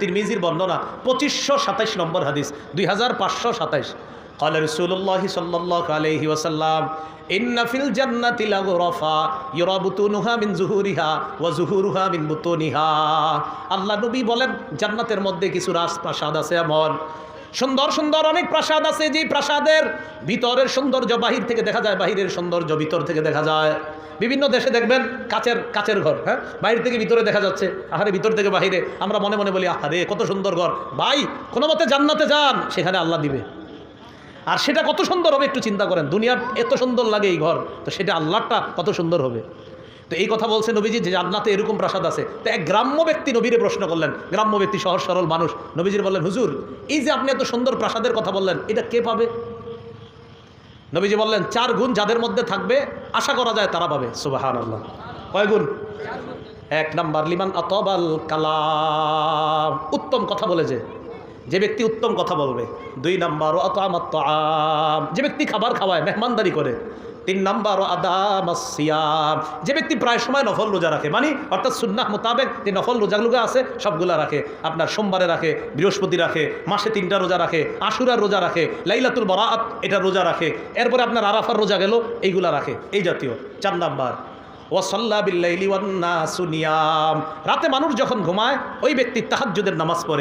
তিরমিজির বর্ণনা পঁচিশশো সাতাইশ নম্বর হাদিস দুই হাজার পাঁচশো সাতাইশ قال رسول الله صلى الله عليه وسلم إن في الجنة لغرفا يرى بطونها من ظهورها وظهورها من بطونها আল্লাহ নবী বলেন জান্নাতের মধ্যে কিছু রাজপ্রাসাদ আছে এমন সুন্দর সুন্দর অনেক প্রাসাদ আছে যে প্রাসাদের ভিতরের সৌন্দর্য বাহির থেকে দেখা যায় বাহিরের সৌন্দর্য ভিতর থেকে দেখা যায় বিভিন্ন দেশে দেখবেন কাচের কাচের ঘর হ্যাঁ? বাইরে থেকে ভিতরে দেখা যাচ্ছে, আহারে ভিতর থেকে বাহিরে। আমরা মনে মনে বলি, আহারে, কত সুন্দর ঘর। ভাই, কোনো মতে জান্নাতে যান, সেখানে আল্লাহ দিবে। আর সেটা কত সুন্দর হবে একটু চিন্তা করেন। দুনিয়ার এত সুন্দর লাগে এই ঘর, তো সেটা আল্লাহটা কত সুন্দর হবে। তো এই কথা বলছে নবীজি যে জান্নাতে এরকম প্রাসাদ আছে। তো এক গ্রাম্য ব্যক্তি নবীরে প্রশ্ন করলেন, গ্রাম্য ব্যক্তি সহজ সরল মানুষ। নবীজির বললেন, হুজুর, এই যে আপনি এত সুন্দর প্রাসাদের কথা বললেন, এটা কে পাবে? নবীজি বললেন, চার গুণ যাদের মধ্যে থাকবে, আশা করা যায় তারা পাবে। সুবাহান আল্লাহ কয় গুণ? এক নাম্বার, লিমান অতবাল কালাম। উত্তম কথা বলে যে যে ব্যক্তি উত্তম কথা বলবে, দুই নাম্বার ও অত আমার আম যে ব্যক্তি খাবার খাওয়ায়, মেহমানদারি করে। তিন নাম্বার ও আদামাসিয়াম যে ব্যক্তি প্রায় সময় নফল রোজা রাখে মানে অর্থাৎ সুন্নাহ মোতাবেক যে নফল রোজাগুলো আছে, সবগুলা রাখে। আপনার সোমবারে রাখে, বৃহস্পতি রাখে, মাসে তিনটা রোজা রাখে, আশুরার রোজা রাখে, লাইলাতুল বরাত এটা রোজা রাখে। এরপরে আপনার আরাফার রোজা গেল, এইগুলা রাখে, এই জাতীয়। চার নাম্বার ওয়াসাল্লা বিল্লাইলি ওয়ান্না সুনিয়াম রাতে মানুষ যখন ঘুমায়, ওই ব্যক্তি তাহাজ্জুদের নামাজ পড়ে।